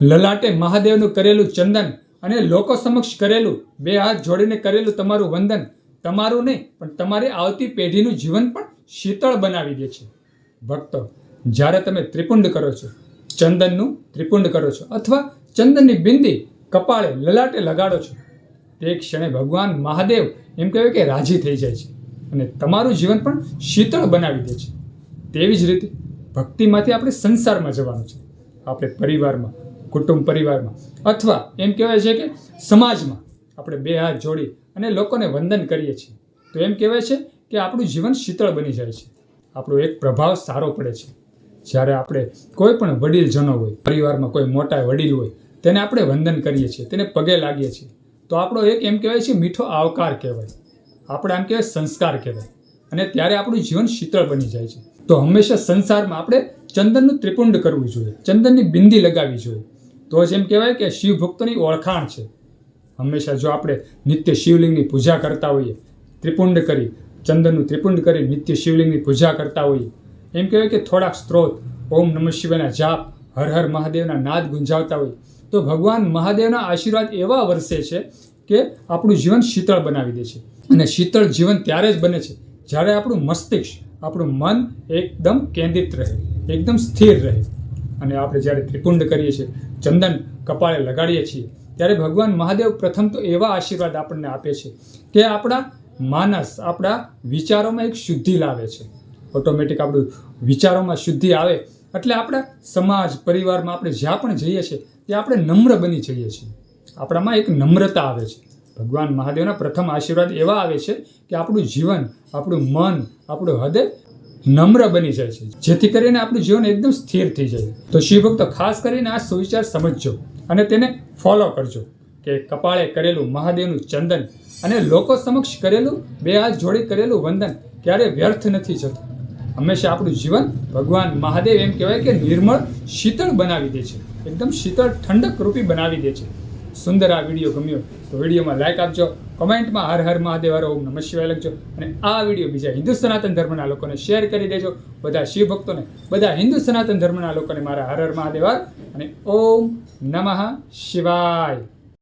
લલાટે મહાદેવનું કરેલું ચંદન અને લોકો સમક્ષ કરેલું બે હાથ જોડીને કરેલું તમારું વંદન, તમારું નહીં, પણ તમારી આવતી પેઢીનું જીવન પણ શીતળ બનાવી દે છે. ભક્તો, જ્યારે તમે ત્રિપુંડ કરો છો, ચંદનનું ત્રિપુંડ કરો છો, અથવા ચંદનની બિંદી કપાળે લલાટે લગાડો છો, તે ક્ષણે ભગવાન મહાદેવ એમ કહેવાય કે રાજી થઈ જાય છે અને તમારું જીવન પણ શીતળ બનાવી દે છે. તેવી જ રીતે ભક્તિમાંથી આપણે સંસારમાં જવાનું છે. આપણે પરિવારમાં કુટુંબ પરિવારમાં. અથવા એમ કહેવાય છે કે સમાજમાં આપણે બે હાથ જોડી અને લોકોને વંદન કરીએ છીએ. તો એમ કહેવાય છે કે આપણું જીવન શીતળ બની જાય છે. આપણો એક પ્રભાવ સારો પડે છે. જ્યારે આપણે કોઈ પણ વડીલજનો હોય, પરિવારમાં કોઈ મોટા વડીલ હોય, તેને આપણે વંદન કરીએ છીએ, તેને પગે લાગીએ છીએ. તો આપણો એક એમ કહેવાય છે મીઠો આવકાર કહેવાય. આપણે આમ કહેવાય સંસ્કાર કહેવાય. અને ત્યારે આપણું જીવન શીતળ બની જાય છે. તો હંમેશા સંસારમાં આપણે ચંદનનું ત્રિપુંડ કરવું જોઈએ. ચંદનની બિંદી લગાવવી જોઈએ. તો જ એમ કહેવાય કે શિવ ભક્તોની ઓળખાણ છે. હંમેશા જો આપણે નિત્ય શિવલિંગની પૂજા કરતા હોઈએ, ત્રિપુંડ કરી, ચંદનનું ત્રિપુંડ કરી નિત્ય શિવલિંગની પૂજા કરતા હોઈએ, એમ કહેવાય કે થોડાક સ્ત્રોત, ઓમ નમઃ શિવાયના જાપ, હર હર મહાદેવના નાદ ગુંજાવતા હોય તો ભગવાન મહાદેવના આશીર્વાદ એવા વર્ષે છે કે આપણું જીવન શીતળ બનાવી દે છે. અને શીતળ જીવન ત્યારે જ બને છે જ્યારે આપણું મસ્તિષ્ક, આપણું મન એકદમ કેન્દ્રિત રહે, એકદમ સ્થિર રહે. અને આપણે જ્યારે ત્રિપુંડ કરીએ છીએ, ચંદન કપાળે લગાડીએ છીએ, ત્યારે ભગવાન મહાદેવ પ્રથમ તો એવા આશીર્વાદ આપણને આપે છે કે આપણા માનસ, આપણા વિચારોમાં એક શુદ્ધિ લાવે છે. ઓટોમેટિક આપણું વિચારોમાં શુદ્ધિ આવે, એટલે આપણા સમાજ, પરિવારમાં આપણે જ્યાં પણ જઈએ છીએ, ત્યાં આપણે નમ્ર બની જઈએ છીએ. આપણામાં એક નમ્રતા આવે છે. ભગવાન મહાદેવના પ્રથમ આશીર્વાદ એવા આવે છે કે આપણું જીવન, આપણું મન, આપણું હૃદય નમ્ર બની જાય છે. જેથી કરીને આપણું જીવન એકદમ સ્થિર થઈ જાય. તો શિવભક્તો, ખાસ કરીને આ સુવિચાર સમજજો અને તેને ફોલો કરજો કે કપાળે કરેલું મહાદેવનું ચંદન અને લોકો સમક્ષ કરેલું, બે હાથ જોડી કરેલું વંદન ક્યારે વ્યર્થ નથી જતું. હંમેશા આપણું જીવન ભગવાન મહાદેવ એમ કહેવાય કે નિર્મળ, શીતળ બનાવી દે છે. એકદમ શીતળ, ઠંડક રૂપી બનાવી દે છે. સુંદર આ વીડિયો ગમ્યો તો વિડીયોમાં લાઇક આપજો, કોમેન્ટમાં હર હર મહાદેવ ઓમ નમઃ શિવાય લખજો અને આ વીડિયો બીજા હિન્દુ સનાતન ધર્મના લોકોને શેર કરી દેજો. બધા શિવ ભક્તોને, બધા હિન્દુ સનાતન ધર્મના લોકોને મારા હર હર મહાદેવ અને ઓમ નમઃ શિવાય.